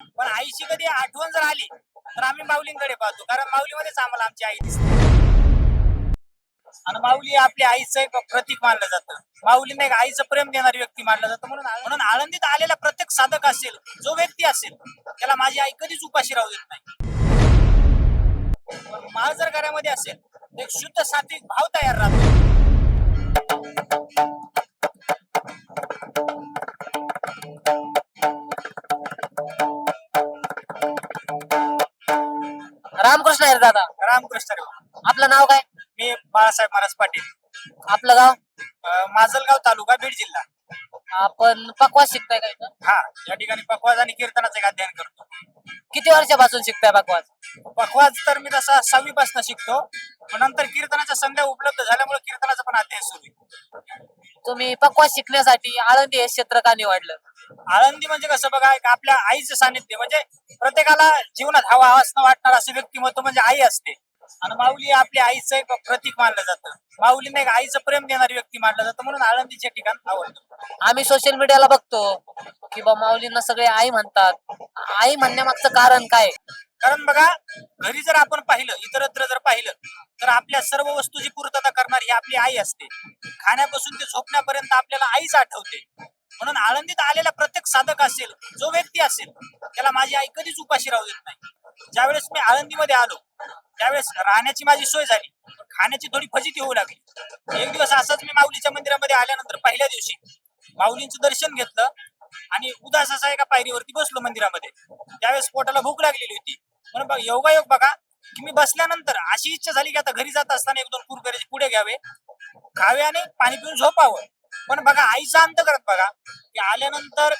पण आईची कधी आठवण जर आली तर आम्ही माऊलींकडे पाहतो. कारण माऊलीमध्येच आम्हाला आमची आई दिसते. आणि माऊली आपल्या आईचं एक प्रतीक मानलं जातं. माऊलीने एक आईचं प्रेम देणारी व्यक्ती मानलं जातं. म्हणून म्हणून आळंदीत आलेला प्रत्येक साधक असेल जो व्यक्ती असेल त्याला माझी आई कधीच उपाशी राहू देत नाही. पण जर घरामध्ये असेल तर एक शुद्ध सात्विक भाव तयार राहतो. रामकृष्ण हरी दादा. रामकृष्ण हरी. आपलं नाव काय? मी बाळासाहेब महाराज पाटील. आपलं गाव? अं, माजलगाव तालुका बीड जिल्हा. आपण पकवास शिकताय का इथं? हा या ठिकाणी पखवाज आणि कीर्तनाचं एक अध्ययन करतो. किती वर्षापासून शिकताय पकवास? पखवाज तर मी तसा सहावी पासून शिकतो. पण नंतर कीर्तनाच्या संध्या उपलब्ध झाल्यामुळे कीर्तनाचा पण अध्ययन सुरू आहे. तुम्ही पकवास शिकण्यासाठी आळंदी हे क्षेत्र का निवडलं? आळंदी म्हणजे कसं बघा एक आपल्या आईचं सानिध्य म्हणजे प्रत्येकाला जीवनात हवा असणं वाटणार असं व्यक्तिमत्व म्हणजे आई असते. आणि माऊली आपल्या आईचं एक प्रतीक मानलं जातं. माऊलीने एक आईचं प्रेम देणारी व्यक्ती मानलं जातं म्हणून आळंदीचे ठिकाण आवडतं. आम्ही सोशल मीडियाला बघतो की बा माऊलींना सगळे आई म्हणतात. आई म्हणण्यामागचं कारण काय? कारण बघा घरी जर आपण पाहिलं इतरत्र जर पाहिलं तर आपल्या सर्व वस्तूची पूर्तता करणारी ही आपली आई असते. खाण्यापासून ते झोपण्यापर्यंत आपल्याला आईच आठवते. म्हणून आळंदीत आलेला प्रत्येक साधक असेल जो व्यक्ती असेल त्याला माझी आई कधीच उपाशी राहू देत नाही. ज्यावेळेस मी आळंदीमध्ये आलो त्यावेळेस राहण्याची माझी सोय झाली खाण्याची थोडी फजिती होऊ लागली. एक दिवस असाच मी माऊलीच्या मंदिरामध्ये आल्यानंतर पहिल्या दिवशी माऊलींचं दर्शन घेतलं आणि उदास असा एका पायरीवरती बसलो मंदिरामध्ये. त्यावेळेस पोटाला भूक लागलेली होती. म्हणून योगायोग बघा की मी बसल्यानंतर अशी इच्छा झाली की आता घरी जात असताना एक दोन कुरकऱ्याचे पुढे घ्यावे खावे आणि पाणी पिऊन झोपावं. पण बघा आईचा अंत करत बघा. की आल्यानंतर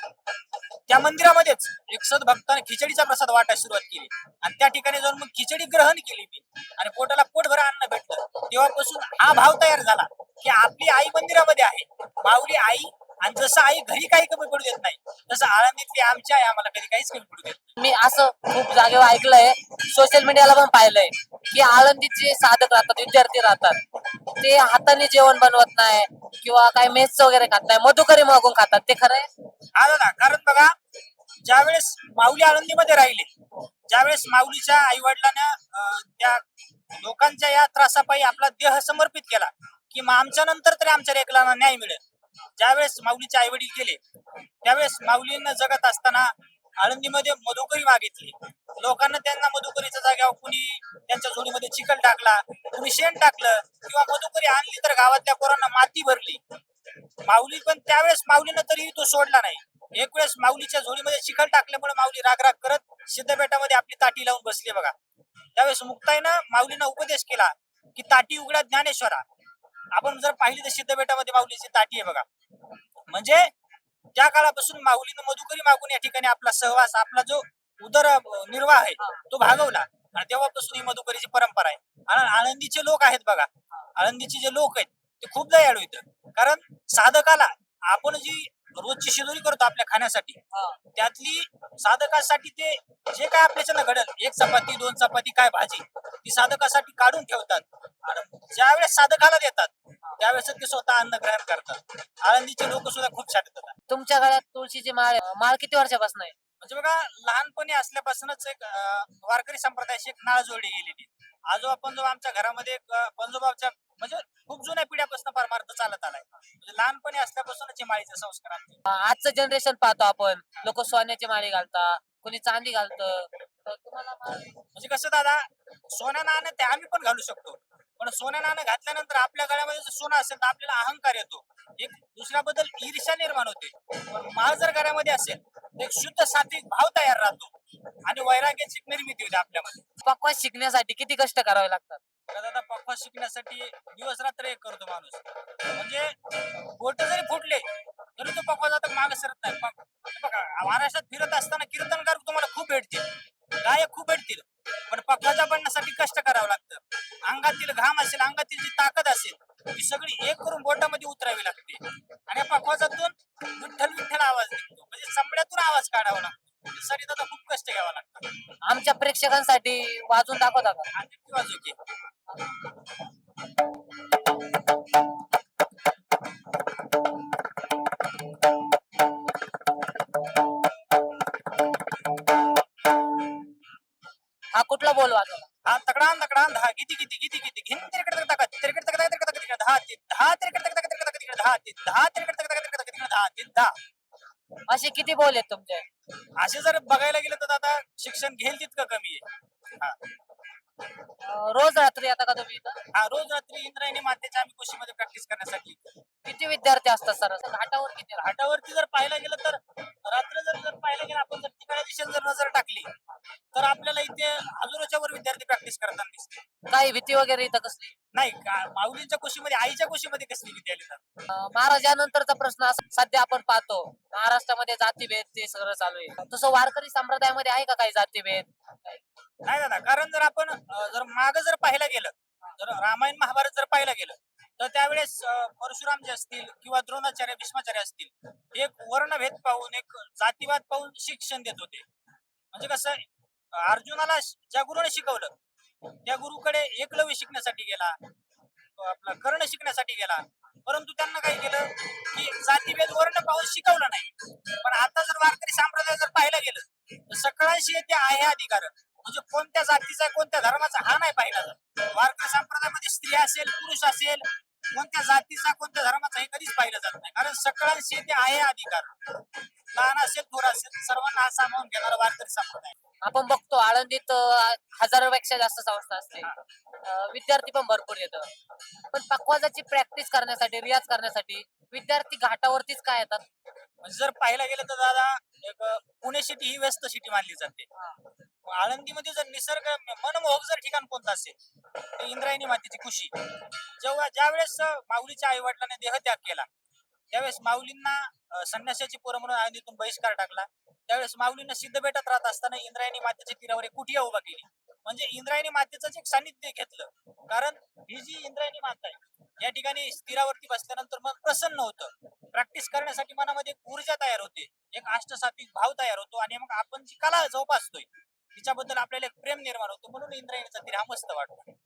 त्या मंदिरामध्येच एक सद्भक्ताने खिचडीचा प्रसाद वाटायला सुरुवात केली. आणि त्या ठिकाणी जाऊन मग खिचडी ग्रहण केली मी आणि पोटाला पोटभर अन्न भेटलं. तेव्हापासून हा भाव तयार झाला की आपली आई मंदिरामध्ये आहे. माऊली आई आणि जसं आई घरी काही कमी पडू देत नाही तसं आळंदीतली आमची आई आम्हाला कधी काहीच कमी पडू देत नाही. मी असं खूप जागेवर ऐकलंय सोशल मीडियाला पण पाहिलंय की आळंदीत जे साधक राहतात विद्यार्थी राहतात ते हाताने जेवण बनवत नाही किंवा काय मेस वगैरे खात नाही मधुकरी मागून खातात ते खरंय हा दादा कारण बघा ज्यावेळेस माऊली आळंदीमध्ये राहिले ज्यावेळेस माऊलीच्या आई वडिलांना त्या लोकांच्या या त्रासापायी आपला देह समर्पित केला की मग आमच्या नंतर तरी आमच्या लेकरांना न्याय मिळेल ज्यावेळेस माऊलीचे आई वडील गेले त्यावेळेस माऊलींना जगत असताना आळंदीमध्ये मधुकरी मागितली लोकांना त्यांना मधुकरीच्या जाग्यावर कुणी त्यांच्या झोडीमध्ये चिखल टाकला कुणी शेण टाकलं किंवा मधुकरी आणली तर गावातल्या पोरांना माती भरली. माऊली पण त्यावेळेस माऊलीनं तरीही तो सोडला नाही. एक वेळेस माऊलीच्या झोडीमध्ये चिखल टाकल्यामुळे माऊली रागराग करत सिद्धपेठामध्ये आपली ताटी लावून बसली बघा. त्यावेळेस मुक्ताईनं माऊलीनं उपदेश केला की ताटी उघडा ज्ञानेश्वरा. आपण जर पाहिली तर सिद्धपेठामध्ये माऊलीची ताटी आहे बघा. म्हणजे त्या काळापासून माऊलीनं मधुकरी मागून या ठिकाणी आपला सहवास आपला जो उदर निर्वाह आहे तो भागवला. आणि तेव्हापासून ही मधुकरीची परंपरा आहे. आणि आळंदीचे लोक आहेत बघा. आळंदीचे जे लोक आहेत ते खूप दयाळू आहेत. कारण साधकाला आपण जी रोजची शिदोरी करतो आपल्या खाण्यासाठी त्यातली साधकासाठी ते जे काय आपल्याच्यानं घडल एक चपाती दोन चपाती काय भाजी ती साधकासाठी काढून ठेवतात. आणि ज्यावेळेस साधकाला देतात त्यावेळेस ते स्वतः अन्न ग्रहण करतात. आळंदीचे लोक सुद्धा खूप छान आहेत तुमच्या गळ्यात तुळशीची माळ. माळ किती वर्षापासून आहे? म्हणजे बघा लहानपणी असल्यापासूनच एक वारकरी संप्रदायाशी एक नाळ जोडली गेलेली. आजोबा पंजोबा आमच्या घरामध्ये पंजोबाच्या म्हणजे खूप जुन्या पिढ्यापासून परमार्थ चालत आलाय. म्हणजे लहानपणी असल्यापासूनच माळीचे संस्कार आजचं जनरेशन पाहतो आपण. लोक सोन्याची माळी घालतात. कोणी चांदी घालतं. तुम्हाला म्हणजे कसं दादा सोन्या नाणं ते आम्ही पण घालू शकतो. पण सोन्या नाणं घातल्यानंतर आपल्या गळ्यामध्ये जर सोनं असेल तर आपल्याला अहंकार येतो. एक दुसऱ्याबद्दल ईर्ष्या निर्माण होते. पण माळ जर गळ्यामध्ये असेल तर एक शुद्ध सात्विक भाव तयार राहतो. आणि वैराग्याची निर्मिती होते आपल्यामध्ये. पकवास शिकण्यासाठी किती कष्ट करावे लागतात? दादा पक्वा शिकण्यासाठी दिवस रात्र एक करतो माणूस. म्हणजे बोट जरी फुटले तरी तो पक्वा जाता मागे सरत नाही. बघा महाराष्ट्रात फिरत असताना कीर्तनकार तुम्हाला खूप भेटतील. गायक खूप भेटतील. पण पक्वाच्या बनण्यासाठी कष्ट करावं लागतं. अंगातील घाम असेल अंगातील जी ताकद असेल ती सगळी एक करून बोटामध्ये उतरावी लागते. आणि या पक्वाजातून विठ्ठल विठ्ठल आवाज निघतो. म्हणजे चमड्यातून आवाज काढावा लागतो. त्यासाठी दादा खूप कष्ट घ्यावा लागतं. आमच्या प्रेक्षकांसाठी वाजून दाखवता का आणि ती की कुठला बोल वाजवला? हा तकडान तकडान दहा किती किती किती किती घिन तिरकड तक तक तिरकड तक तक तक तिरकड दहा ते दहा तिरकड तक तक तक तिरकड दहा ते दहा तिरकड तक तक तक तिरकड दहा ते दहा. असे किती बोल आहेत तुमचे? असे जर बघायला गेलं तर आता शिक्षण घेईल तितकं कमी आहे. हा. अं, रोज रात्री आता का तुम्ही इथं? हा रोज रात्री इंद्रायणी मातेच्या आम्ही कुशीमध्ये प्रॅक्टिस करण्यासाठी. येतो. किती विद्यार्थी असतात सर? घाटावर किती राहतात? घाटावरती जर पाहायला गेलं तर रात्र जर जर पाहायला गेलं आपण जर तिकडे दिशेला जर नजर टाकली तर आपल्याला इथे हजारोच्या वर विद्यार्थी प्रॅक्टिस करताना दिसते काही भीती वगैरे इथं कसली? नाही का माऊलींच्या कुशीमध्ये आईच्या कुशीमध्ये कसली विद्यार्थी येतात अं, महाराज यानंतरचा प्रश्न असा सध्या आपण पाहतो महाराष्ट्रामध्ये जातीभेद ते सगळं चालू आहे. तसं वारकरी संप्रदायामध्ये आहे का काही जातीभेद? नाही दादा कारण जर आपण अं, जर माग जर पाहायला गेलं जर रामायण महाभारत जर पाहायला गेलं तर त्यावेळेस अं, परशुराम जे असतील किंवा द्रोणाचार्य भीष्माचार्य असतील एक वर्णभेद पाहून एक जातीवाद पाहून शिक्षण देत होते. म्हणजे कसं अर्जुनाला ज्या गुरुने शिकवलं त्या गुरुकडे एकलव्य शिकण्यासाठी गेला आपला कर्ण शिकण्यासाठी गेला. परंतु त्यांना काय केलं की जातीभेद वर्ण पाहून शिकवलं नाही. पण आता जर वारकरी संप्रदाय जर पाहायला गेलं तर सकाळशी येते आहे अधिकार. म्हणजे कोणत्या जातीचा कोणत्या धर्माचा हा नाही पाहिला वारकरी संप्रदायामध्ये स्त्री असेल पुरुष असेल कोणत्या जातीचा कोणत्या धर्माचा हे कधीच पाहिलं जात नाही. कारण सगळ्यांशी ते आहे अधिकार. लहान असेल थोर असेल सर्वांना हा सामावून घेणारा वारकरी संप्रदाय. आपण बघतो आळंदीत हजारोपेक्षा जास्त संस्था असते. विद्यार्थी पण भरपूर येतं. पण पकवाजाची प्रॅक्टिस करण्यासाठी रियाज करण्यासाठी विद्यार्थी घाटावरतीच काय येतात? म्हणजे जर पाहायला गेलं तर दादा एक पुणे सिटी ही व्यस्त सिटी मानली जाते. आळंदीमध्ये जर निसर्ग मनमोहक जर ठिकाण कोणतं असेल तर इंद्रायणी मातेची खुशी जेव्हा ज्या वेळेस माऊलीच्या आई वडिलांनी देहत्याग केला त्यावेळेस माऊलींना संन्यासाची पोरं म्हणून आळंदीतून बहिष्कार टाकला. त्यावेळेस माऊलींना सिद्ध भेटत राहत असताना इंद्रायणी मातेच्या तीरावर एक कुठिया उभा केली. म्हणजे इंद्रायणी मातेचंच एक सानिध्य घेतलं. कारण ही जी इंद्रायणी माता आहे या ठिकाणी स्थिरावरती बसल्यानंतर मग प्रसन्न होतं. प्रॅक्टिस करण्यासाठी मनामध्ये एक ऊर्जा तयार होते. एक अष्टसात्विक भाव तयार होतो. आणि मग आपण जी कला जोपासतोय तिच्याबद्दल आपल्याला एक प्रेम निर्माण होतो म्हणून इंद्रायणीचा तीर हा मस्त वाटतो.